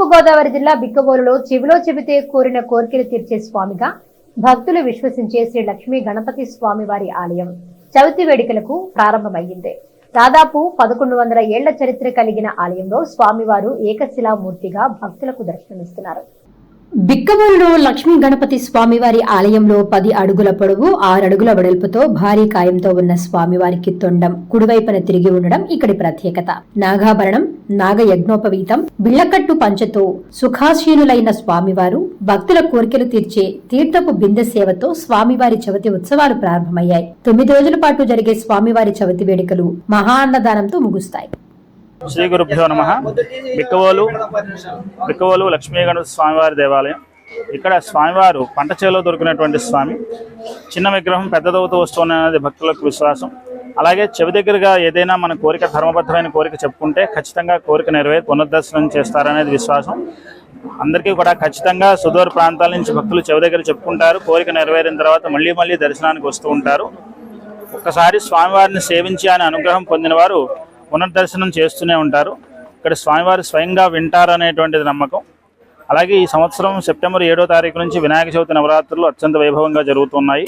తూర్పుగోదావరి జిల్లా బిక్కవోలులో చెవిలో చెబితే కోరిన కోరికలు తీర్చే స్వామిగా భక్తులు విశ్వసించే శ్రీ లక్ష్మీ గణపతి స్వామి వారి ఆలయం చవితి వేడుకలకు ప్రారంభమయ్యింది. దాదాపు పదకొండు వందల ఏళ్ళ చరిత్ర కలిగిన ఆలయంలో స్వామివారు ఏకశిలామూర్తిగా భక్తులకు దర్శనమిస్తున్నారు. బిక్కవోలులో లక్ష్మీ గణపతి స్వామివారి ఆలయంలో పది అడుగుల పొడవు ఆరు అడుగుల వెడల్పుతో భారీ కాయంతో ఉన్న స్వామివారికి తొండం కుడివైపున తిరిగి ఉండడం ఇక్కడి ప్రత్యేకత. నాగాభరణం నాగయజ్ఞోపవీతం బిళ్ళకట్టు పంచతో సుఖాశీనులైన స్వామివారు భక్తుల కోరికలు తీర్చే తీర్థపు బిందె సేవతో స్వామివారి చవితి ఉత్సవాలు ప్రారంభమయ్యాయి. తొమ్మిది రోజుల పాటు జరిగే స్వామివారి చవితి వేడుకలు మహా అన్నదానంతో ముగుస్తాయి. శ్రీ గురుభ్యో నమ. బిక్కవోలు బిక్కవోలు లక్ష్మీ గణపతి స్వామివారి దేవాలయం. ఇక్కడ స్వామివారు పంట చేలో దొరికినటువంటి స్వామి. చిన్న విగ్రహం పెద్దదవుతూ వస్తున్నది భక్తులకు విశ్వాసం. అలాగే చెవి దగ్గరగా ఏదైనా మన కోరిక ధర్మబద్ధమైన కోరిక చెప్పుకుంటే ఖచ్చితంగా కోరిక నెరవేరి పునర్దర్శనం చేస్తారనేది విశ్వాసం. అందరికీ కూడా ఖచ్చితంగా సుదూర ప్రాంతాల నుంచి భక్తులు చెవి దగ్గర చెప్పుకుంటారు. కోరిక నెరవేరిన తర్వాత మళ్ళీ మళ్ళీ దర్శనానికి వస్తూ ఉంటారు. ఒక్కసారి స్వామివారిని సేవించి ఆయన అనుగ్రహం పొందిన వారు పునర్దర్శనం చేస్తూనే ఉంటారు. ఇక్కడ స్వామివారు స్వయంగా వింటారు అనేటువంటిది నమ్మకం. అలాగే ఈ సంవత్సరం సెప్టెంబర్ ఏడో తారీఖు నుంచి వినాయక చవితి నవరాత్రులు అత్యంత వైభవంగా జరుగుతున్నాయి.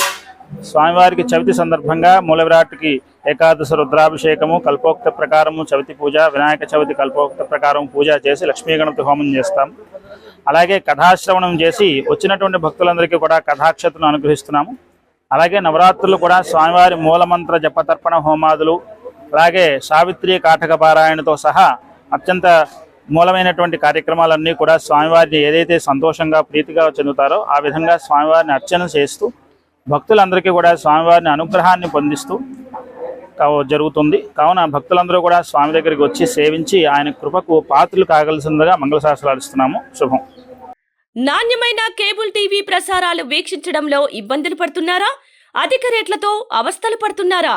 స్వామివారికి చవితి సందర్భంగా మూల విరాట్కి ఏకాదశ రుద్రాభిషేకము కల్పోక్త ప్రకారము చవితి పూజ వినాయక చవితి కల్పోక్త ప్రకారం పూజ చేసి లక్ష్మీ గణపతి హోమం చేస్తాం. అలాగే కథాశ్రవణం చేసి వచ్చినటువంటి భక్తులందరికీ కూడా కథాక్షతను అనుగ్రహిస్తున్నాము. అలాగే నవరాత్రులు కూడా స్వామివారి మూలమంత్ర జపతర్పణ హోమాదులు అలాగే సావిత్రి కాటక పారాయణతో సహా అత్యంత మూలమైనటువంటి కార్యక్రమాలన్నీ కూడా స్వామివారిని ఏదైతే సంతోషంగా ప్రీతిగా చెందుతారో ఆ విధంగా స్వామివారిని అర్చన చేస్తూ భక్తులందరికీ కూడా స్వామివారిని అనుగ్రహాన్ని పొందిస్తూ జరుగుతుంది. కావున భక్తులందరూ కూడా స్వామి దగ్గరికి వచ్చి సేవించి ఆయన కృపకు పాత్రలు కాగలసిందిగా మంగళశాస్త్రాలు ఇస్తున్నాము శుభం. నాణ్యమైన కేబుల్ టీవీ ప్రసారాలు వీక్షించడంలో ఇబ్బందులు పడుతున్నారా? అధిక రేట్లతో అవస్థలు పడుతున్నారా?